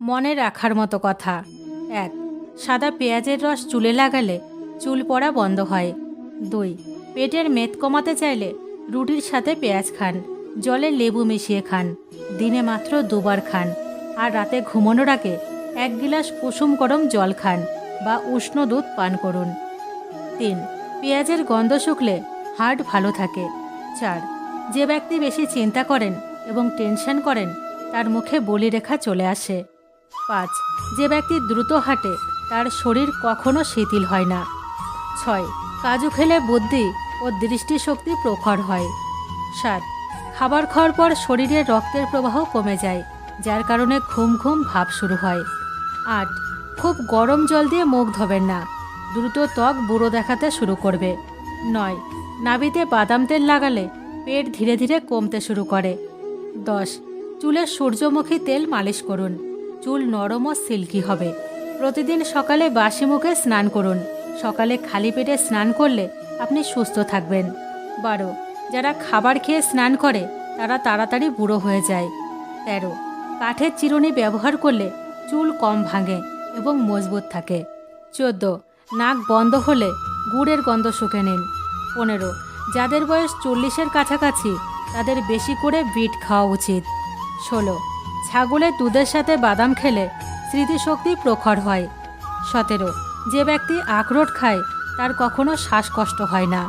মনে রাখার মতো কথা। এক, সাদা পেঁয়াজের রস চুলে লাগালে চুল পড়া বন্ধ হয়। দুই, পেটের মেদ কমাতে চাইলে রুটির সাথে পেঁয়াজ খান, জলে লেবু মিশিয়ে খান, দিনে মাত্র দুবার খান আর রাতে ঘুমানোর আগে এক গিলাস কুসুম গরম জল খান বা উষ্ণ দুধ পান করুন। তিন, পেঁয়াজের গন্ধ শুকলে হার্ট ভালো থাকে। চার, যে ব্যক্তি বেশি চিন্তা করেন এবং টেনশন করেন, তার মুখে বলিরেখা চলে আসে। পাঁচ, যে ব্যক্তি দ্রুত হাঁটে, তার শরীর কখনো শিথিল হয় না। ছয়, কাজু খেলে বুদ্ধি ও দৃষ্টিশক্তি প্রখর হয়। সাত, খাবার খাওয়ার পর শরীরে রক্তের প্রবাহ কমে যায়, যার কারণে ঘুম ঘুম ভাব শুরু হয়। আট, খুব গরম জল দিয়ে মুখ ধোবেন না, দ্রুত ত্বক বুড়ো দেখাতে শুরু করবে। নয়, নাভিতে বাদাম তেল লাগালে পেট ধীরে ধীরে কমতে শুরু করে। দশ, চুলে সূর্যমুখী তেল মালিশ করুন। চুল নরম ও সিল্কি হবে। প্রতিদিন সকালে বাসি মুখে স্নান করুন। সকালে খালি পেটে স্নান করলে আপনি সুস্থ থাকবেন। বারো, যারা খাবার খেয়ে স্নান করে, তারা তাড়াতাড়ি বুড়ো হয়ে যায়। তেরো, কাঠের চিরুনি ব্যবহার করলে চুল কম ভাঙে এবং মজবুত থাকে। চোদ্দ, নাক বন্ধ হলে গুড়ের গন্ধ শুকে নিন। পনেরো, যাদের বয়স চল্লিশের কাছাকাছি, তাদের বেশি করে বিট খাওয়া উচিত। ষোলো ছাগলের দুধের সাথে বাদাম খেলে স্মৃতিশক্তি প্রখর হয়। সতেরো, যে ব্যক্তি আখরোট খায়, তার কখনো শ্বাসকষ্ট হয় না।